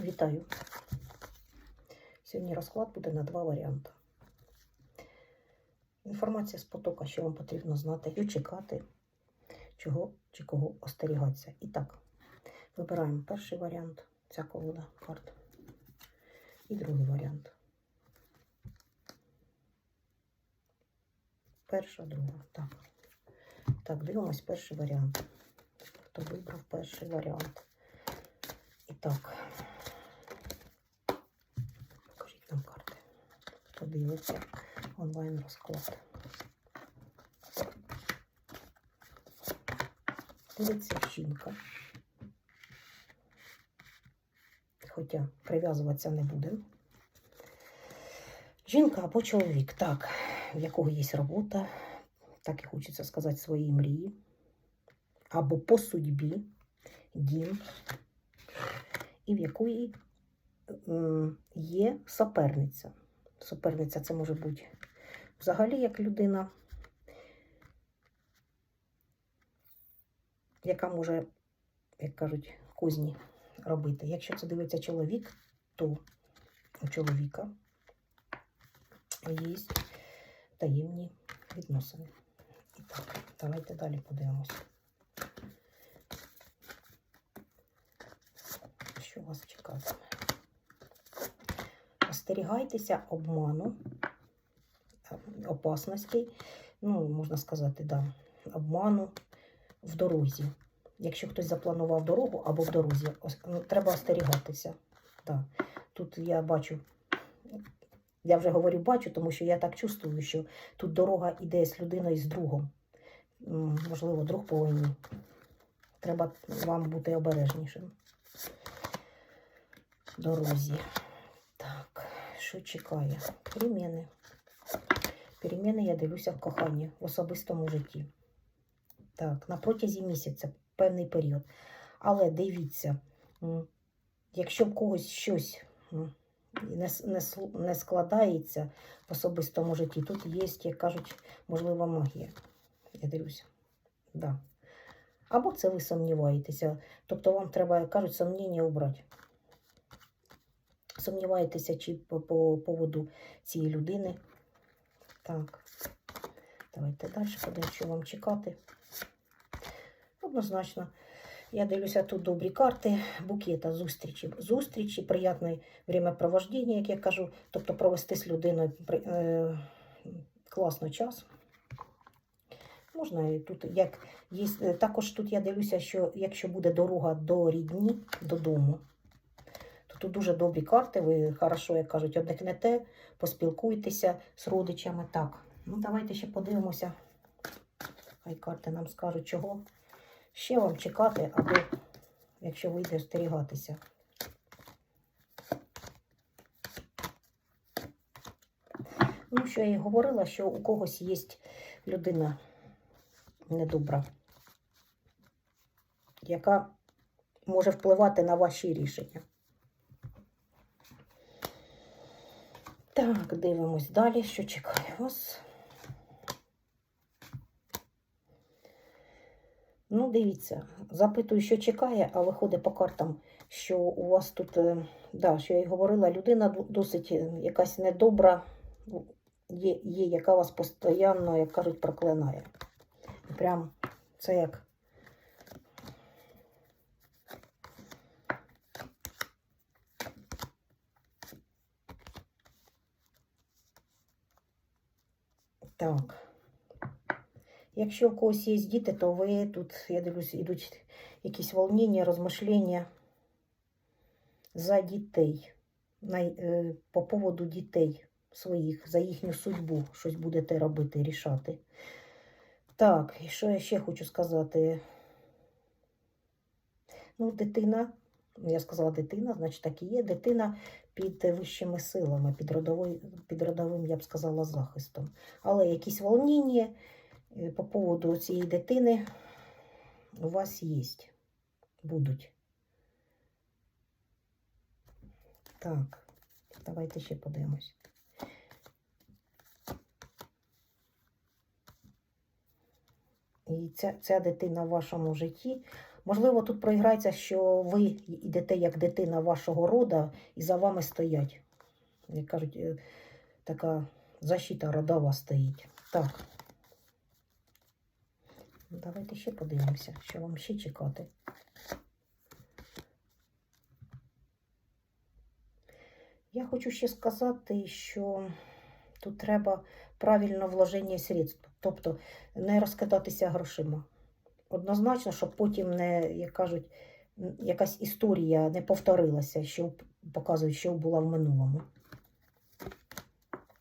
Вітаю. Сьогодні розклад буде на два варіанти. Інформація з потока, що вам потрібно знати, що чекати, чого чи кого остерігатися. І так, вибираємо перший варіант, ця колода карт. І другий варіант. Перша, друга. Так. Так, дивимось перший варіант. Хто вибрав перший варіант? І так. Покажіть нам карти. Хто дивиться онлайн розклад. Дивиться жінка. Хоча прив'язуватися не будемо. Жінка або чоловік, так, в якого є робота, так і хочеться сказати свої мрії. Або по судьбі, дім, і в якої є суперниця. Суперниця це може бути взагалі як людина, яка може, як кажуть, кузні робити. Якщо це дивиться чоловік, то у чоловіка є таємні відносини. І так, давайте далі подивимося. Що вас чекатиме? Остерігайтеся обману, опасностей, ну, можна сказати, да, обману в дорозі. Якщо хтось запланував дорогу або в дорозі, ну, треба остерігатися. Да. Тут я бачу, я вже говорю бачу, тому що я так чувствую, що тут дорога йде з людиною з другом. Можливо, друг по війні. Треба вам бути обережнішим. Дорозі. Що чекає? Переміни. Переміни я дивлюся в коханні, в особистому житті. Так, на протязі місяця, певний період. Але дивіться, якщо в когось щось не, складається в особистому житті, тут є, як кажуть, можливо, магія. Я дивлюся. Да. Або це ви сумніваєтеся. Тобто вам треба, кажуть, сумніння обрати. Сумніваєтеся, чи по, по поводу цієї людини. Так. Давайте далі подивимося, що вам чекати. Однозначно. Я дивлюся тут добрі карти, букета, зустрічі. Зустрічі, приємне времяпровождення, як я кажу, тобто провести з людиною е, класно час. Можна і тут, як є, також тут я дивлюся, що якщо буде дорога до рідні, додому, тут дуже добрі карти. Ви хорошо, як кажуть, одихнете, поспілкуйтеся з родичами. Так, ну давайте ще подивимося. Хай карти нам скажуть, чого ще вам чекати, або якщо вийде остерігатися. Ну, що я і говорила, що у когось є людина недобра, яка може впливати на ваші рішення. Так, дивимось далі, що чекає вас. Ну, дивіться, запитую, що чекає, а виходить по картам, що у вас тут, е, да, що я й говорила, людина досить е, якась недобра, є, є яка вас постійно, як кажуть, проклинає. Прям це як. Так. Якщо у когось є діти, то ви тут, я дивлюсь, йдуть якісь волнення, розмишлення за дітей, е, по поводу дітей своїх, за їхню судьбу щось будете робити, рішати. Так, і що я ще хочу сказати? Ну, дитина, я сказала дитина, значить так і є. Дитина під вищими силами, під, родовий, під родовим, я б сказала, захистом. Але якісь волнення е, по поводу цієї дитини у вас є. Будуть. Так, давайте ще подивимось. І ця, ця дитина в вашому житті Можливо, тут проіграється, що ви йдете як дитина вашого рода і за вами стоять. Як кажуть, е, така защита родова стоїть. Так. Давайте ще подивимося, що вам ще чекати. Я хочу ще сказати, що тут треба правильне вложення средств, тобто не розкидатися грошима. Однозначно, щоб потім не, як кажуть, якась історія не повторилася, що показують, що була в минулому.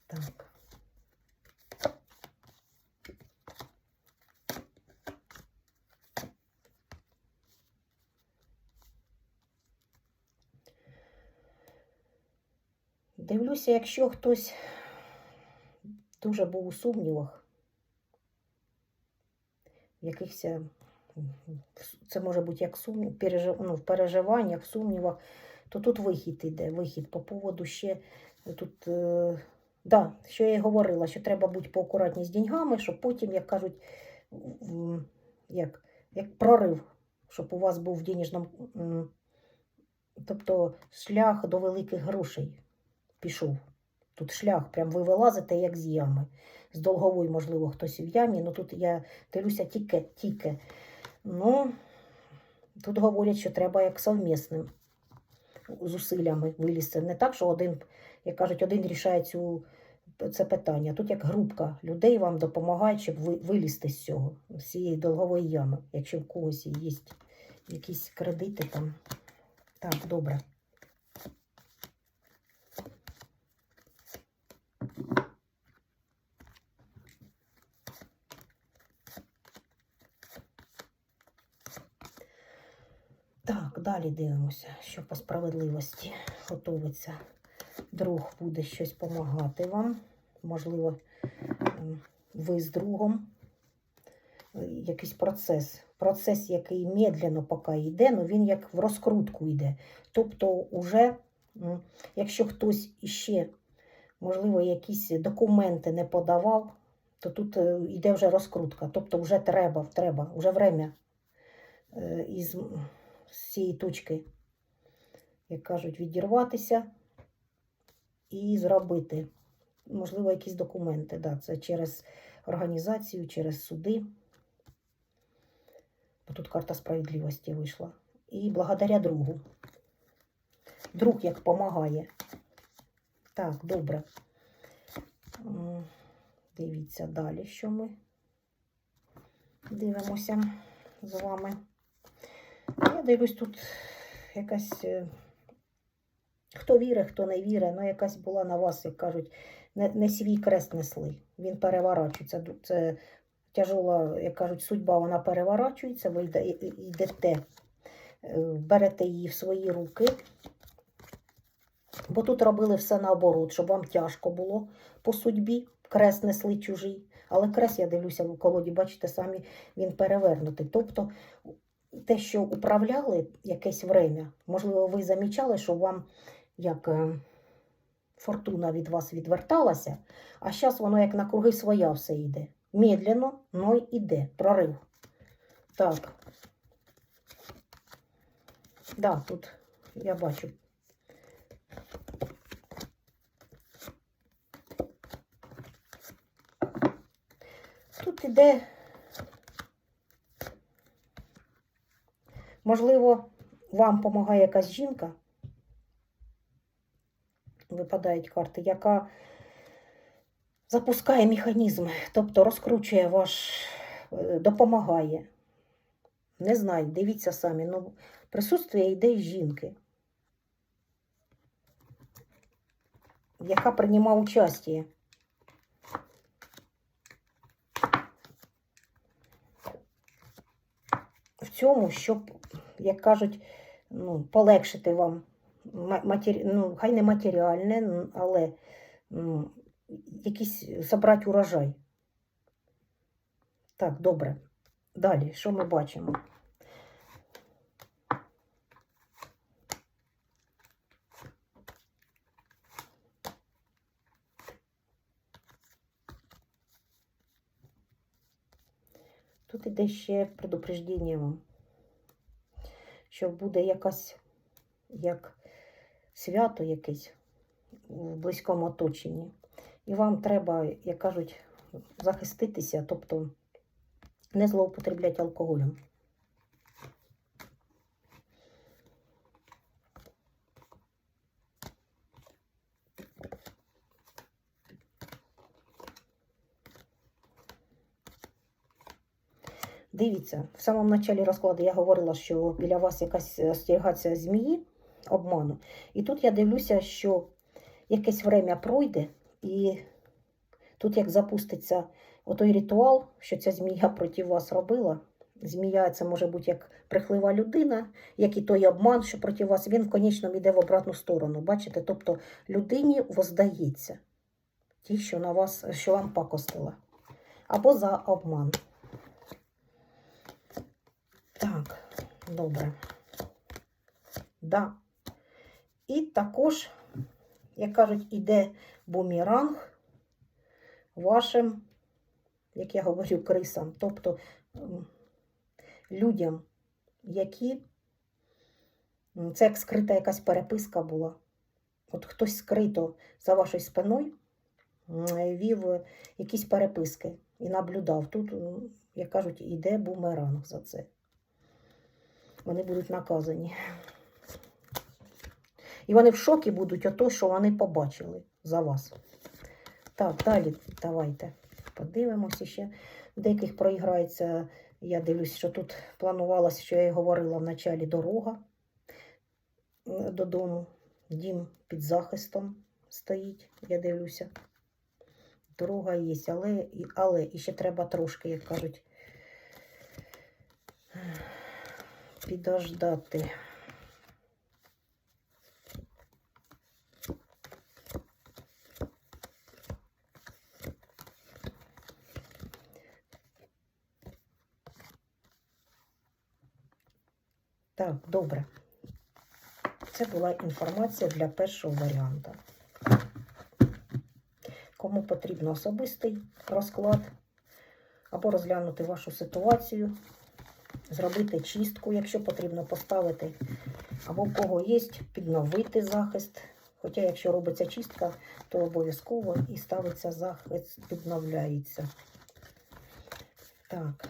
Так. Дивлюся, якщо хтось дуже був у сумнівах, в якихось, е, це може бути як сумнів, пережив, ну, в переживаннях, в сумнівах, то тут вихід іде, вихід по поводу ще тут, е, да, що я і говорила, що треба бути поакуратні з деньгами, щоб потім, як кажуть, як, як прорив, щоб у вас був в денежному, тобто шлях до великих грошей пішов. Тут шлях, прям ви вилазите як з ями. З долгової, можливо, хтось в ямі. Ну тут я дивлюся тільки, тільки. Ну, тут говорять, що треба як совмісним зусиллями вилізти. Не так, що один, як кажуть, один рішає цю, це питання. Тут як групка людей вам допомагає, щоб ви вилізти з цього, з цієї долгової ями, якщо в когось є якісь кредити там. Так, добре. Так, далі дивимося, що по справедливості готовиться. Друг буде щось допомагати вам. Можливо, ви з другом. Якийсь процес. Процес, який медленно поки йде, але він як в розкрутку йде. Тобто, уже, якщо хтось іще, можливо, якісь документи не подавав, то тут е, йде вже розкрутка. Тобто, вже треба, треба, вже время е, з цієї точки, як кажуть, відірватися і зробити. Можливо, якісь документи. Да, це через організацію, через суди. Бо тут карта справедливості вийшла. І благодаря другу. Друг як допомагає. Так, добре. Дивіться далі, що ми дивимося з вами. Я дивлюсь, тут якась. е, Хто вірить, хто не вірить, ну якась була на вас, як кажуть, не, не свій крест несли. Він переворачується. Це тяжола, як кажуть, судьба вона переворачується, ви йдете, е, берете її в свої руки. Бо тут робили все наоборот, щоб вам тяжко було по судьбі. Крест несли чужий. Але крест, я дивлюся в колоді, бачите, самі він перевернутий. Тобто те, що управляли якесь время, можливо, ви замічали, що вам як е, фортуна від вас відверталася, а зараз воно як на круги своя все йде. Медленно, но йде. Прорив. Так. Да, тут я бачу. Тут іде Можливо, вам допомагає якась жінка, випадають карти, яка запускає механізм, тобто розкручує ваш, е, допомагає. Не знаю, дивіться самі, ну, присутствие йде жінки, яка приймає участь. в цьому, щоб, як кажуть, ну, полегшити вам матері... ну, хай не матеріальне, але ну, якийсь забрати урожай. Так, добре. Далі, що ми бачимо? Тут іде ще предупреждення вам. Що буде якась як свято якесь в близькому оточенні. І вам треба, як кажуть, захиститися, тобто не злоупотребляти алкоголем. Дивіться, в самому началі розкладу я говорила, що біля вас якась остерігація змії, обману. І тут я дивлюся, що якесь время пройде, і тут як запуститься отой ритуал, що ця змія проти вас робила. Змія це може бути як брехлива людина, як і той обман, що проти вас, він в конечному йде в обратну сторону. Бачите? Тобто людині воздається ті, що на вас, що вам пакостила. Або за обман. Так, добре. Да. І також, як кажуть, іде бумеранг вашим, як я говорю, крисам, тобто людям, які це як скрита якась переписка була. От хтось скрито за вашою спиною вів якісь переписки і наблюдав. Тут, як кажуть, іде бумеранг за це. Вони будуть наказані. І вони в шокі будуть ото, що вони побачили за вас. Так, далі давайте подивимося ще. Деяких проіграється, я дивлюсь, що тут планувалося, що я і говорила в началі дорога додому. Дім під захистом стоїть, я дивлюся. Дорога є, але, але і ще треба трошки, як кажуть, підождати. Так, добре. Це була інформація для першого варіанту. Кому потрібен особистий розклад, або розглянути вашу ситуацію, зробити чистку, якщо потрібно поставити, або в кого є, підновити захист. Хоча, якщо робиться чистка, то обов'язково і ставиться захист, підновляється. Так,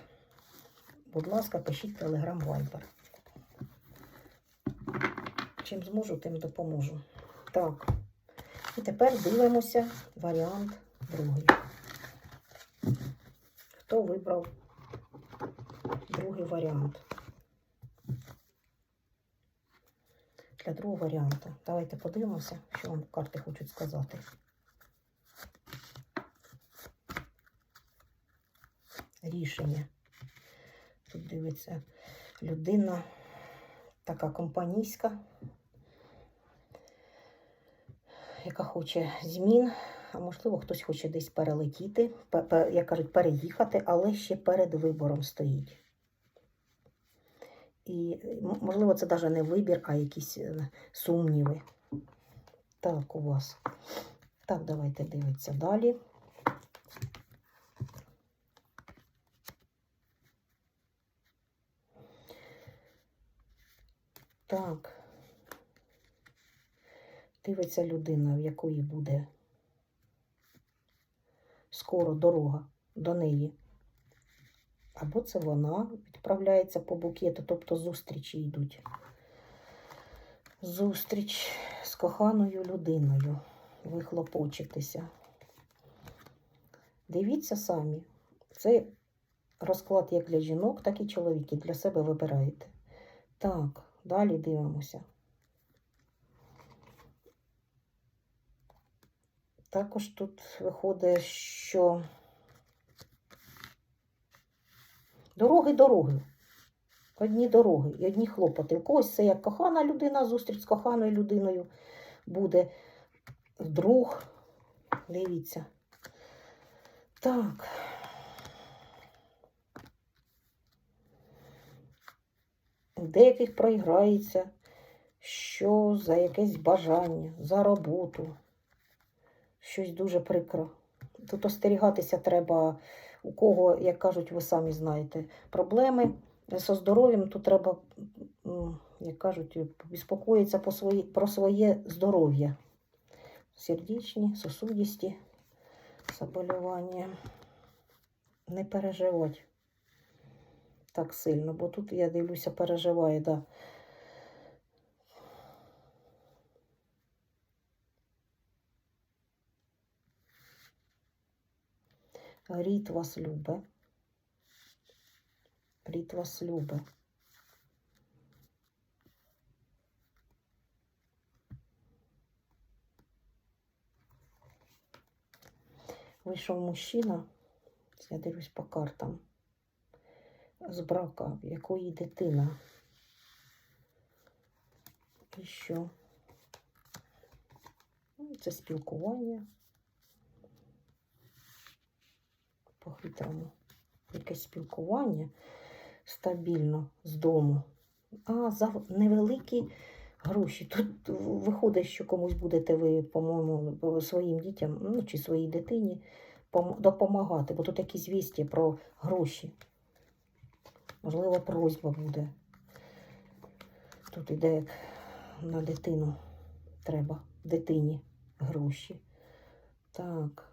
будь ласка, пишіть телеграм Viber. Чим зможу, тим допоможу. Так. І тепер дивимося варіант другий. Хто вибрав другий варіант? Для другого варіанту. Давайте подивимося, що вам карти хочуть сказати. Рішення. Тут дивиться людина така компанійська, яка хоче змін, а можливо, хтось хоче десь перелетіти, пе- пе- як кажуть, переїхати, але ще перед вибором стоїть. І, можливо, це навіть не вибір, а якісь е, сумніви. Так, у вас. Так, давайте дивитися далі. Так. Дивиться людина, в якої буде скоро дорога до неї. Або це вона відправляється по букету, тобто зустрічі йдуть. Зустріч з коханою людиною. Ви хлопочетеся. Дивіться самі. Це розклад як для жінок, так і чоловіків. Для себе вибираєте. Так, далі дивимося. Також тут виходить, що дороги дороги. Одні дороги і одні хлопоти. У когось це як кохана людина, зустріч з коханою людиною буде друг. Дивіться. Так. Деяких проіграється, що за якесь бажання, за роботу. Щось дуже прикро. Тут остерігатися треба, у кого, як кажуть, ви самі знаєте, проблеми зі здоров'ям, тут треба, як кажуть, безпокоїться по свої, про своє здоров'я. Сердечні, сосудисті заболівання. Не переживати так сильно, бо тут, я дивлюся, переживає, да. Рід вас любе. Рід вас любе. Вийшов мужчина, я дивлюсь по картам, з брака, в якої дитина. І що? Ну, Це спілкування. По-хитрому. Якесь спілкування стабільно з дому. А за невеликі гроші. Тут виходить, що комусь будете ви, по-моєму, своїм дітям, ну чи своїй дитині допомагати, бо тут якісь звісті про гроші. Можливо, просьба буде. Тут іде як на дитину. Треба дитині гроші. Так.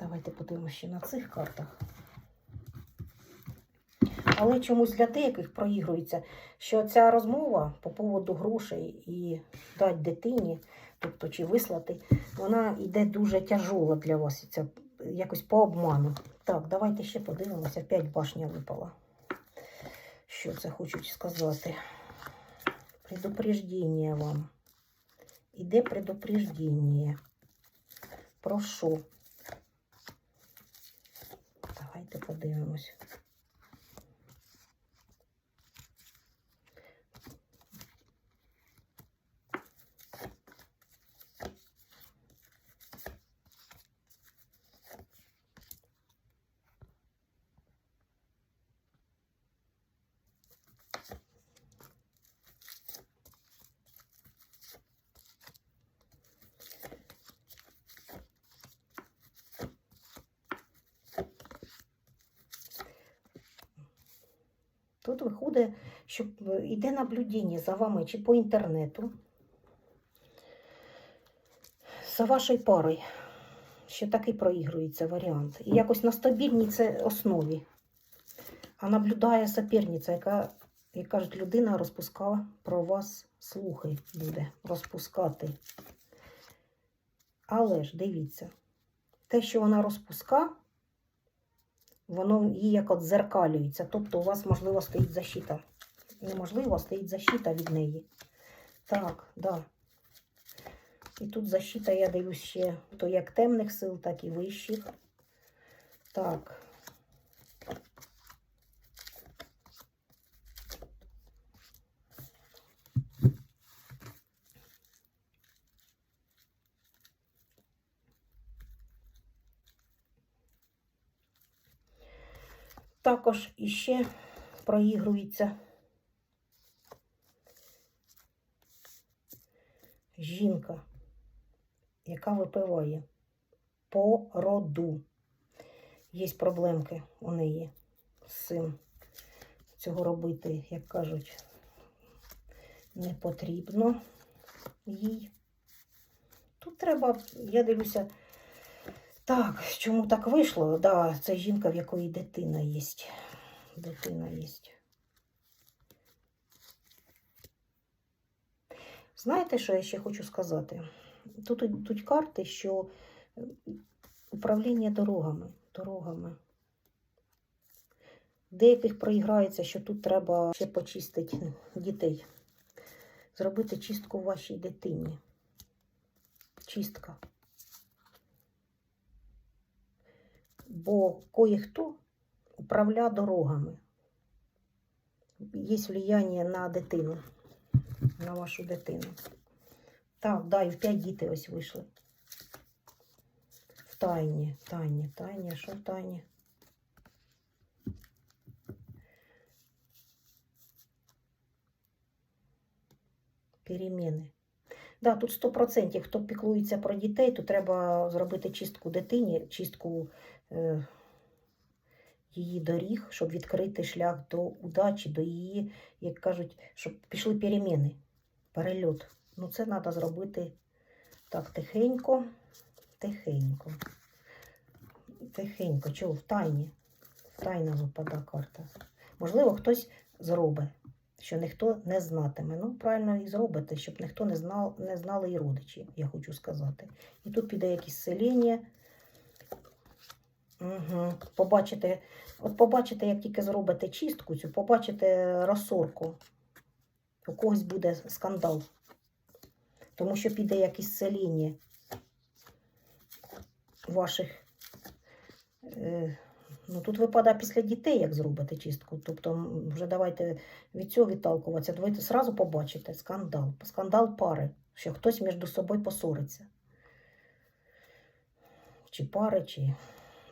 Давайте подивимося ще на цих картах. Але чомусь для деяких проігрується, що ця розмова по поводу грошей і дати дитині, тобто чи вислати, вона йде дуже тяжола для вас. Це якось по обману. Так, давайте ще подивимося. П'ять башня випала. Що це хочуть сказати? Предупреждення вам. Іде предупреждення. Про що? Давайте подивимось. Тут виходить, що е, йде наблюдення за вами чи по інтернету, за вашою парою. Ще такий проігрується варіант. І якось на стабільній це основі. А наблюдає соперниця, яка, як кажуть, людина розпускала про вас слухи буде розпускати. Але ж дивіться, те, що вона розпуска, воно їй як от зеркалюється. Тобто у вас, можливо, стоїть защита. Неможливо, стоїть защита від неї. Так, да. І тут защита, я дивлюсь ще то як темних сил, так і вищих. Так. Також іще проігрується жінка, яка випиває по роду. Є проблемки у неї з цим. Цього робити, як кажуть, не потрібно їй. Тут треба, я дивлюся, так, чому так вийшло? Да, це жінка, в якої дитина є. Дитина є. Знаєте, що я ще хочу сказати? Тут йдуть карти, що управління дорогами. дорогами. Деяких проіграється, що тут треба ще почистити дітей. Зробити чистку вашій дитині. Чистка. Бо кое-хто управляє дорогами. Є влияння на дитину, на вашу дитину. Так, да, і в п'ять дітей ось вийшли. В тайні, тайні, тайні, що в тайні? Переміни. Да, тут 100%. Хто піклується про дітей, то треба зробити чистку дитині, чистку її доріг, щоб відкрити шлях до удачі, до її, як кажуть, щоб пішли переміни, перельот. Ну, це треба зробити так тихенько, тихенько. Тихенько, чого в тайні. В тайна випадає карта. Можливо, хтось зробить, що ніхто не знатиме. Ну, правильно і зробите, щоб ніхто не знав, не знали і родичі, я хочу сказати. І тут піде якесь селення. Угу. Побачите, от побачите, як тільки зробите чистку цю, побачите розсорку. У когось буде скандал. Тому що піде якесь сеління ваших. Е, ну, тут випадає після дітей, як зробити чистку. Тобто, вже давайте від цього відталкуватися. Давайте сразу побачите скандал. Скандал пари, що хтось між собою посориться. Чи пари, чи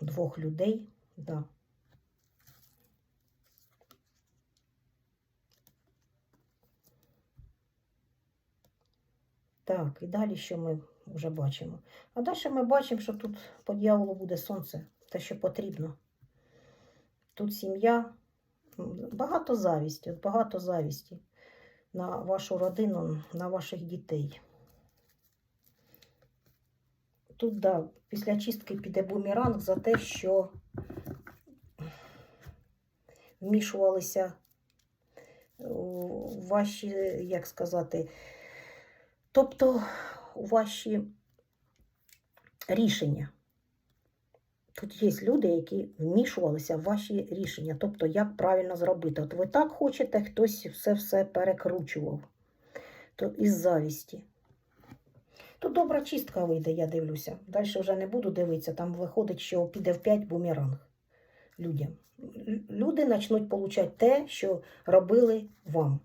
двох людей. Да. Так, і далі що ми вже бачимо? А далі ми бачимо, що тут по дьяволу буде сонце, те, що потрібно. Тут сім'я, багато завісті, багато завісті на вашу родину, на ваших дітей. Тут, да, після чистки піде бумеранг за те, що вмішувалися ваші, як сказати, тобто ваші рішення. Тут є люди, які вмішувалися в ваші рішення, тобто як правильно зробити. От ви так хочете, хтось все-все перекручував то із завісті. Тут добра чистка вийде, я дивлюся. Далі вже не буду дивитися, там виходить, що піде в 5 бумеранг людям. Люди почнуть отримати те, що робили вам.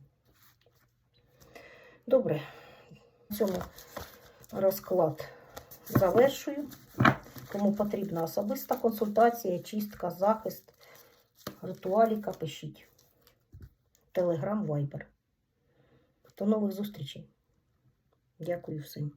Добре, на цьому розклад завершую. Кому потрібна особиста консультація, чистка, захист, ритуаліка, пишіть. Телеграм, вайбер. До нових зустрічей. Дякую всім.